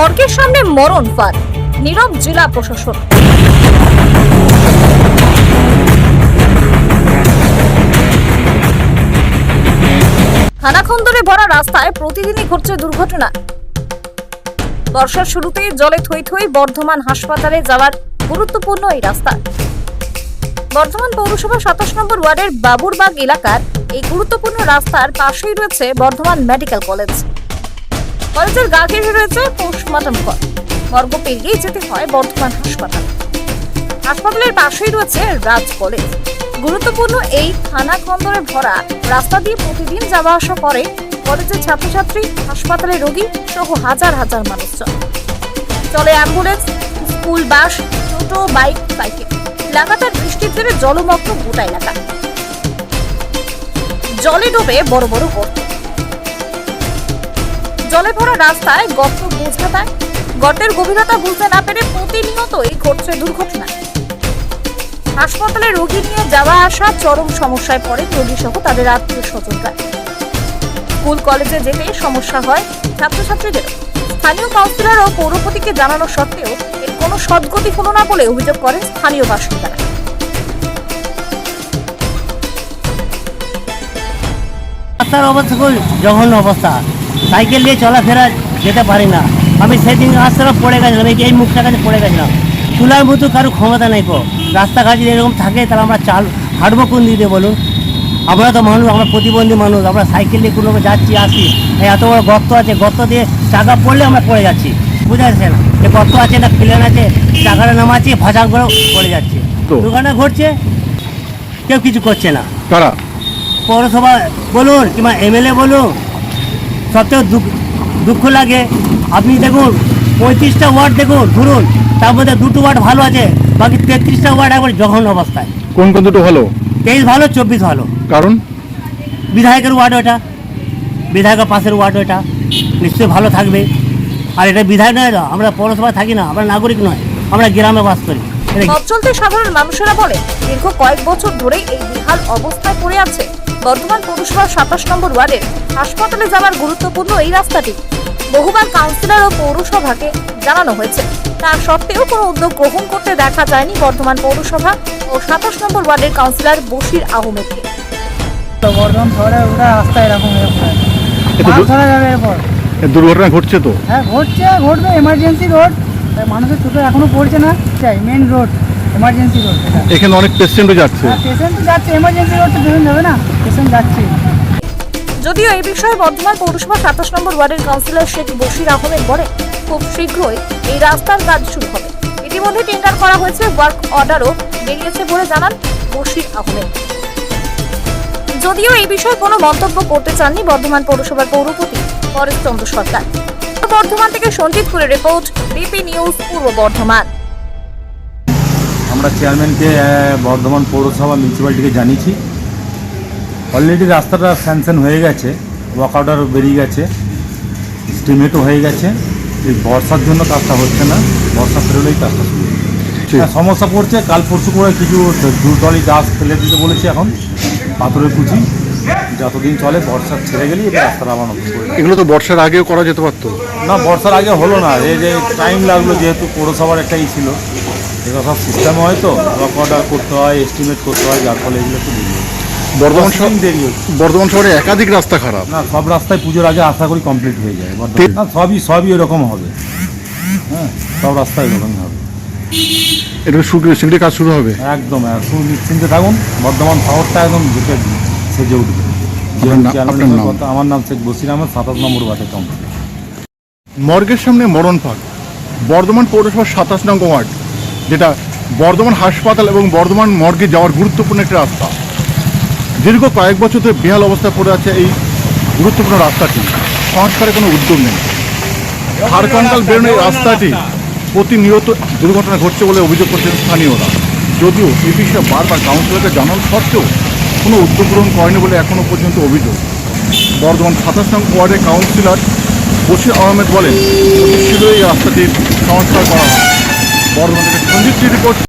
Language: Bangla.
মর্গের সামনে মরণ ফাঁদ। নীরব জেলা প্রশাসন। খানাখন্দরে ভরা রাস্তায় প্রতিদিনই ঘটছে দুর্ঘটনা। বর্ষার শুরুতেই জলে থই থই বর্ধমান হাসপাতালে যাওয়ার গুরুত্বপূর্ণ এই রাস্তা। বর্ধমান পৌরসভা সাতাশ নম্বর ওয়ার্ডের বাবুরবাগ এলাকার এই গুরুত্বপূর্ণ রাস্তার পাশেই রয়েছে বর্ধমান মেডিকেল কলেজ। কলেজের গা ঘেঁষে রয়েছে পোস্টমর্টম ঘর মর্গ পেরিয়েই যেতে হয় বর্ধমান হাসপাতাল। হাসপাতালের পাশেই রয়েছে রাজ কলেজ। গুরুত্বপূর্ণ এই থানা খন্দরে ভরা রাস্তা দিয়ে প্রতিদিন যাওয়া আসা করে কলেজের ছাত্রছাত্রী, হাসপাতালে রোগী সহ হাজার হাজার মানুষজন। চলে ambulance, school bus, toto, bike, cycle. লাগাতার বৃষ্টির জেরে জলমগ্ন গোটা এলাকা। জলে ডোবে বড় বড় গর্ত। জলে ভরা রাস্তায় গর্ত বোঝা দেয়। গর্তের গভীরতা বুঝতে না পেরে প্রতিনিয়তই ঘটছে দুর্ঘটনা। হাসপাতালে রোগী নিয়ে যাওয়া আসা চরম সমস্যায় পড়ে রোগী সহ তাদের আত্মীয় স্বজনরা স্কুল, কলেজে যেতে সমস্যা হয় ছাত্রছাত্রীদের। স্থানীয় কাউন্সিলর ও পৌরপতিকে জানানো সত্ত্বেও এর কোনো সদ্গতি হলো না বলে অভিযোগ করেন স্থানীয় বাসিন্দারা। রাস্তার অবস্থা খুব জঘন্য অবস্থা। সাইকেল নিয়ে চলাফেরা যেতে পারি না। আমি সেদিন রাস্তাটা পড়ে গেছিলাম এই যে এই মুখটা কাছে পড়ে গেছিলাম। তোলার মতো কারও ক্ষমতা নেই কো রাস্তাঘাট যদি এরকম থাকে তাহলে আমরা চাল হাঁটবো কোন দিকে বলুন? আমরা তো মানুষ আমরা প্রতিবন্ধী মানুষ আমরা সাইকেল নিয়ে কোনো যাচ্ছি আসি। এত বড় গর্ত আছে গর্ত দিয়ে চাকা পড়লে আমরা পড়ে যাচ্ছি। বুঝা যাচ্ছে না যে গর্ত আছে না প্লেন আছে চাকাটা নামাচ্ছি ভাষা করে পড়ে যাচ্ছে? দুর্ঘটনা ঘটছে কেউ কিছু করছে না। পৌরসভা বলুন কিংবা এমএলএ বলুন সবথেকে দুঃখ দুঃখ লাগে। আপনি দেখুন পঁয়ত্রিশটা ওয়ার্ড দেখুন ধরুন তার মধ্যে দুটো ওয়ার্ড ভালো আছে বাকি তেত্রিশটা ওয়ার্ড একবার জঘন্য অবস্থায়। কোন কোন দুটো ভালো? তেইশ ভালো চব্বিশ ভালো। কারণ? বিধায়কের ওয়ার্ড ওটা বিধায়কের পাশের ওয়ার্ড ওটা নিশ্চয়ই ভালো থাকবে। আর এটা বিধায়ক নয় তো আমরা পৌরসভায় থাকি না আমরা নাগরিক নয় আমরা গ্রামে বাস করি। সাধারণ মানুষেরা বলে দীর্ঘ কয়েক বছর ধরেই এই বিহাল অবস্থায় পড়ে আছে বর্ধমান পৌরসভার সাতাশ নম্বর ওয়ার্ডের হাসপাতালে যাওয়ার গুরুত্বপূর্ণ এই রাস্তাটি বহুবার কাউন্সিলর ও পৌরসভাকে জানানো হয়েছে। তা সত্ত্বেও কোনো উদ্যোগ গ্রহণ করতে দেখা যায়নি বর্ধমান পৌরসভা ও সাতাশ নম্বর ওয়ার্ডের কাউন্সিলর বশির আহমেদকে। তো বর্ধমান শহরে ওটা রাস্তা এরকম ধরা যাবে এরপর। দুর্ঘটনা ঘটছে তো? হ্যাঁ ঘটছে ঘটবে এমার্জেন্সি রোড মানুষের চোখে এখনও পড়ছে না চাই মেন রোড এমার্জেন্সি রোড এখানে অনেক পেশেন্টও যাচ্ছে। হ্যাঁ পেশেন্ট যাচ্ছে এমার্জেন্সি রোড তো পেশেন্ট যাবে না পেশেন্ট যাচ্ছে। যদিও এই বিষয়ে বর্ধমান পৌরসভা সাতাশ নম্বর ওয়ার্ডের কাউন্সিলর শেখ বশির আহমেদ বলেন খুব শীঘ্রই এই রাস্তার কাজ শুরু হবে। ইতিমধ্যে টেন্ডার করা হয়েছে ওয়ার্ক অর্ডারও বেরিয়েছে বলে জানান বশির আহমেদ। যদিও এই বিষয়ে কোনো মন্তব্য করতে চাননি বর্ধমান পৌরসভার পৌরপতি পরেশ চন্দ্র সরকার। বর্ধমান থেকে সঞ্জিত করে রিপোর্ট বিপি নিউজ পূর্ব বর্ধমান। আমরা চেয়ারম্যানকে বর্ধমান পৌরসভা মিউনিসিপ্যালিটিকে জানিয়েছি। অলরেডি রাস্তাটা স্যাংশন হয়ে গেছে ওয়াক অর্ডারও বেরিয়ে গেছে স্টিমেটও হয়ে গেছে। এই বর্ষার জন্য কাজটা হচ্ছে না বর্ষা ফেরোলেই কাজটা শুরু। হ্যাঁ, সমস্যা পড়ছে কাল পরশু করে কিছু দুটলি গাছ ফেলে দিতে বলেছি এখন পাথরের কুচি। যতদিন চলে বর্ষা ছেড়ে গেলেই এটা রাস্তাটা আবার করে। এগুলো তো বর্ষার আগেও করা যেতে পারতো। না বর্ষার আগে হলো না এই যে টাইম লাগল যেহেতু পৌরসভার একটাই ছিল এগুলো সব সিস্টেম হয় তো ওয়াক অর্ডার করতে হয় এস্টিমেট করতে হয় যার ফলে এগুলো একটু দেরি বর্ধমান শহর দেরি হচ্ছে। বর্ধমান শহরে একাধিক রাস্তা খারাপ। না সব রাস্তায় পুজোর আগে আশা করি কমপ্লিট হয়ে যায়। না সবই সবই এরকম হবে। হ্যাঁ সব রাস্তায় এরকমই হবে। এটা শিগগিরি কাজ শুরু হবে। একদম হ্যাঁ, শুধু নিশ্চিন্তে থাকুন। বর্ধমান শহরটা একদম ঢুকে সেজে উঠবে। আমার নাম শেখ বসির আহমেদ সাতাশ নম্বর কাউন্সিলর মর্গের সামনে মরণ ফাঁক বর্ধমান পৌরসভার সাতাশ নং ওয়ার্ড। যেটা বর্ধমান হাসপাতাল এবং বর্ধমান মর্গে যাওয়ার গুরুত্বপূর্ণ একটি রাস্তা। দীর্ঘ কয়েক বছর ধরে বেহাল অবস্থায় পড়ে আছে এই গুরুত্বপূর্ণ রাস্তাটি। সংস্কারের কোনো উদ্যোগ নেই। খারকান্ডাল বেরোনো এই রাস্তাটি প্রতিনিয়ত দুর্ঘটনা ঘটছে বলে অভিযোগ করছেন স্থানীয়রা। যদিও এই বিষয়ে বারবার কাউন্সিলরকে জানানো সত্ত্বেও কোনো উদ্যোগ গ্রহণ করেনি বলে এখনও পর্যন্ত অভিযোগ। বর্ধমান সাতাশ নং ওয়ার্ডের কাউন্সিলর বশির আহমেদ বলেন শীঘ্রই এই রাস্তাটির সংস্কার করা হবে বর্ধমান থেকে সঞ্জিত রিপোর্ট